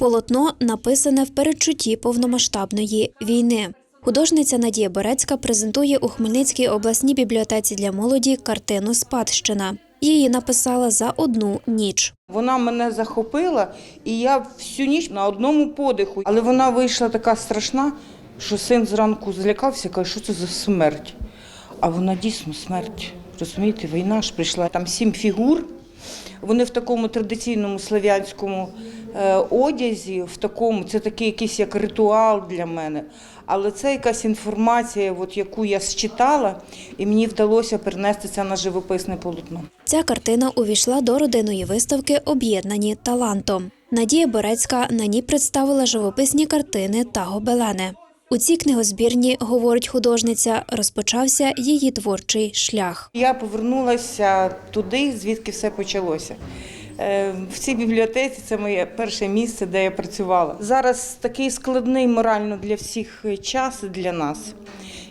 Полотно написане в передчутті повномасштабної війни. Художниця Надія Борецька презентує у Хмельницькій обласній бібліотеці для молоді картину Спадщина. Її написала за одну ніч. Вона мене захопила, і я всю ніч на одному подиху. Але вона вийшла така страшна, що син зранку злякався, каже, що це за смерть. А вона дійсно смерть. Розумієте, війна ж прийшла. Там сім фігур. Вони в такому традиційному слав'янському е, одязі, в такому, це такий якийсь як ритуал для мене. Але це якась інформація, от, яку я считала, і мені вдалося перенести це на живописне полотно. Ця картина увійшла до родинної виставки Об'єднані талантом. Надія Борецька на ній представила живописні картини та гобелени. У цій книгозбірні, говорить художниця, розпочався її творчий шлях. Я повернулася туди, звідки все почалося. Е, В цій бібліотеці це моє перше місце, де я працювала. Зараз такий складний морально для всіх час для нас.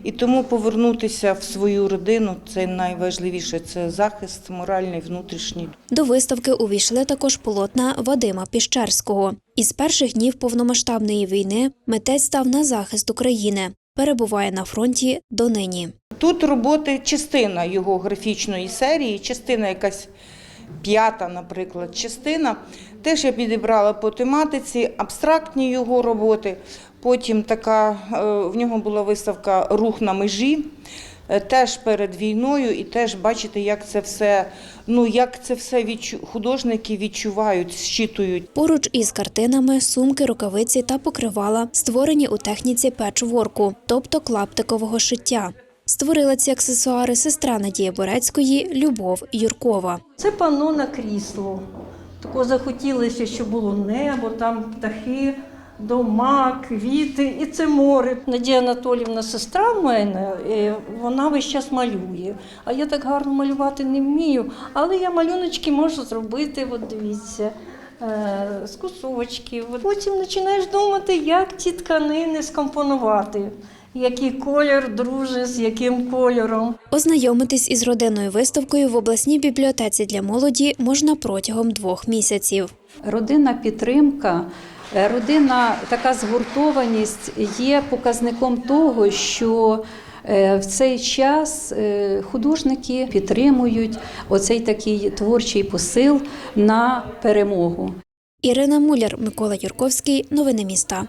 І тому повернутися в свою родину це найважливіше це захист моральний, внутрішній. До виставки увійшли також полотна Вадима Піщерського. Із перших днів повномасштабної війни митець став на захист України. Перебуває на фронті донині. Тут роботи частина його графічної серії, частина якась п'ята, наприклад, частина. Теж я підібрала по тематиці абстрактні його роботи. Потім така е, в нього була виставка Рух на межі. е, Теж перед війною, і теж бачите, як це все, ну як це все відчу... художники відчувають, щитують. Поруч із картинами сумки, рукавиці та покривала створені у техніці печворку, тобто клаптикового шиття. Створила ці аксесуари сестра Надії Борецької Любов Юркова. Це панно на крісло. Тако захотілося, щоб було небо, там птахи, дома, квіти, і це море. Надія Анатолівна, сестра в мене, вона весь час малює. А я так гарно малювати не вмію. Але я малюночки можу зробити, от дивіться. е, З кусочків. Потім починаєш думати, як ці тканини скомпонувати, який колір дружить з яким кольором. Ознайомитись із родинною виставкою в обласній бібліотеці для молоді можна протягом двох місяців. Родинна підтримка, е, родинна така згуртованість є показником того, що е, в цей час е, художники підтримують оцей такий творчий посил на перемогу. Ірина Муляр, Микола Юрковський. Новини міста.